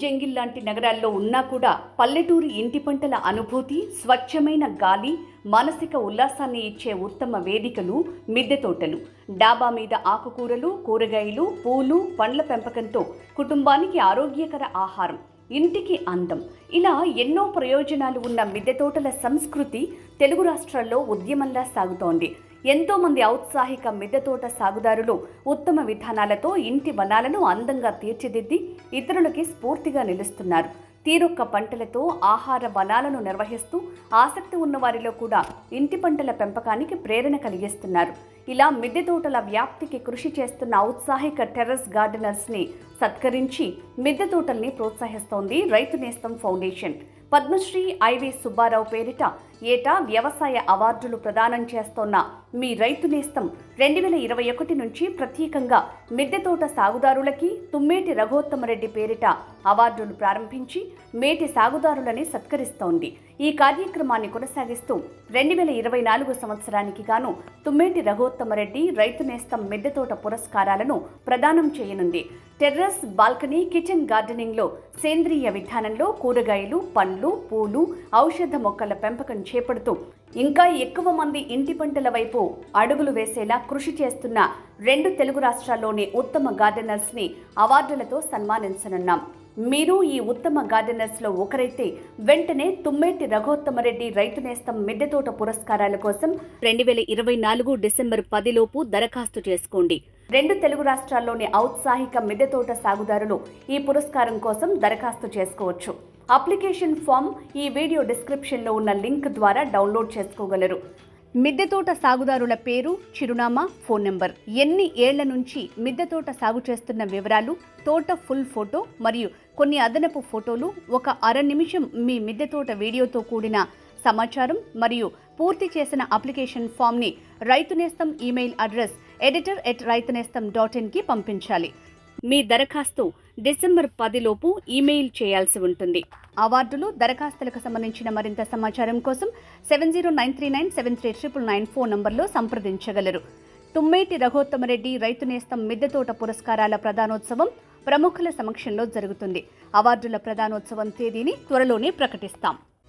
Jungle లాంటి నగరాల్లో ఉన్నా కూడా పల్లెటూరి ఇంటి పంటల అనుభూతి స్వచ్ఛమైన గాలి మానసిక ఉల్లాసాన్ని ఇచ్చే ఉత్తమ వేదికలు మిద్దె తోటలు. డాబా మీద ఆకుకూరలు కూరగాయలు పూలు పండ్ల పెంపకంతో కుటుంబానికి ఆరోగ్యకర ఆహారం ఇంటికి అందం. ఇలా ఎన్నో ప్రయోజనాలు ఉన్న మిద్దె తోటల సంస్కృతి తెలుగు రాష్ట్రాల్లో ఉద్యమంలా సాగుతోంది. ఎంతోమంది ఔత్సాహిక మిద్దె తోట సాగుదారులు ఉత్తమ విధానాలతో ఇంటి వనాలను అందంగా తీర్చిదిద్ది ఇతరులకి స్ఫూర్తిగా నిలుస్తున్నారు. తీరొక్క పంటలతో ఆహార వనాలను నిర్వహిస్తూ ఆసక్తి ఉన్నవారిలో కూడా ఇంటి పంటల పెంపకానికి ప్రేరణ కలిగిస్తున్నారు. ఇలా మిద్దె తోటల వ్యాప్తికి కృషి చేస్తున్న ఔత్సాహిక టెర్రస్ గార్డెనర్స్ని సత్కరించి మిద్దె తోటల్ని ప్రోత్సహిస్తోంది రైతు నేస్తం ఫౌండేషన్. పద్మశ్రీ ఐవి సుబ్బారావు పేరిట ఏటా వ్యవసాయ అవార్డులు ప్రదానం చేస్తోన్న మీ రైతు నేస్తం రెండు వేల ఇరవై ఒకటి నుంచి ప్రత్యేకంగా మిద్దె తోట సాగుదారులకి తుమ్మేటి రఘోత్తమరెడ్డి పేరిట అవార్డులు ప్రారంభించి మేటి సాగుదారులని సత్కరిస్తోంది. ఈ కార్యక్రమాన్ని కొనసాగిస్తూ రెండు వేల ఇరవై నాలుగు సంవత్సరానికి గాను తుమ్మేటి రఘోత్తమరెడ్డి రైతు నేస్తం మిద్దెతోట పురస్కారాలను ప్రదానం చేయనుంది. టెర్రస్ బాల్కనీ కిచెన్ గార్డెనింగ్లో సేంద్రియ విధానంలో కూరగాయలు పండ్లు పూలు ఔషధ మొక్కల పెంపకం చేపడుతూ ఇంకా ఎక్కువ మంది ఇంటి పంటల వైపు అడుగులు వేసేలా కృషి చేస్తున్న రెండు తెలుగు రాష్ట్రాల్లోని ఉత్తమ గార్డెనర్స్ని అవార్డులతో సన్మానించనున్నాం. మీరు ఈ ఉత్తమ గార్డెనర్స్లో ఒకరైతే వెంటనే తుమ్మేటి రఘోత్తమరెడ్డి రైతు నేస్తం మిద్దె తోట పురస్కారాల కోసం రెండు వేల ఇరవై నాలుగు డిసెంబర్ పదిలోపు దరఖాస్తు చేసుకోండి. రెండు తెలుగు రాష్ట్రాల్లోని ఔత్సాహిక మిద్దెతోట సాగుదారులు ఈ పురస్కారం కోసం దరఖాస్తు చేసుకోవచ్చు. అప్లికేషన్ ఫామ్ ఈ వీడియో డిస్క్రిప్షన్లో ఉన్న లింక్ ద్వారా డౌన్లోడ్ చేసుకోగలరు. మిద్దె తోట సాగుదారుల పేరు చిరునామా ఫోన్ నెంబర్. ఎన్ని ఏళ్ళ నుంచి మిద్దె తోట సాగు చేస్తున్న వివరాలు తోట ఫుల్ ఫోటో మరియు కొన్ని అదనపు ఫోటోలు ఒక అర నిమిషం మీ మిద్దెతోట వీడియోతో కూడిన సమాచారం మరియు పూర్తి చేసిన అప్లికేషన్ ఫామ్ని రైతు నేస్తం ఈమెయిల్ అడ్రస్ ఎడిటర్ ఎట్ రైతు నేస్తం డాట్ ఇన్కి పంపించాలి. మీ దరఖాస్తు డిసెంబర్ పదిలోపు ఈమెయిల్ చేయాల్సి ఉంటుంది. అవార్డులు దరఖాస్తులకు సంబంధించిన మరింత సమాచారం కోసం seven zero nine three nine seven three triple nine phone నంబర్లో సంప్రదించగలరు. తుమ్మేటి రఘోత్తమరెడ్డి రైతు నేస్తం మిద్దె తోట పురస్కారాల ప్రధానోత్సవం ప్రముఖుల సమక్షంలో జరుగుతుంది. అవార్డుల ప్రధానోత్సవం తేదీని త్వరలోనే ప్రకటిస్తాం.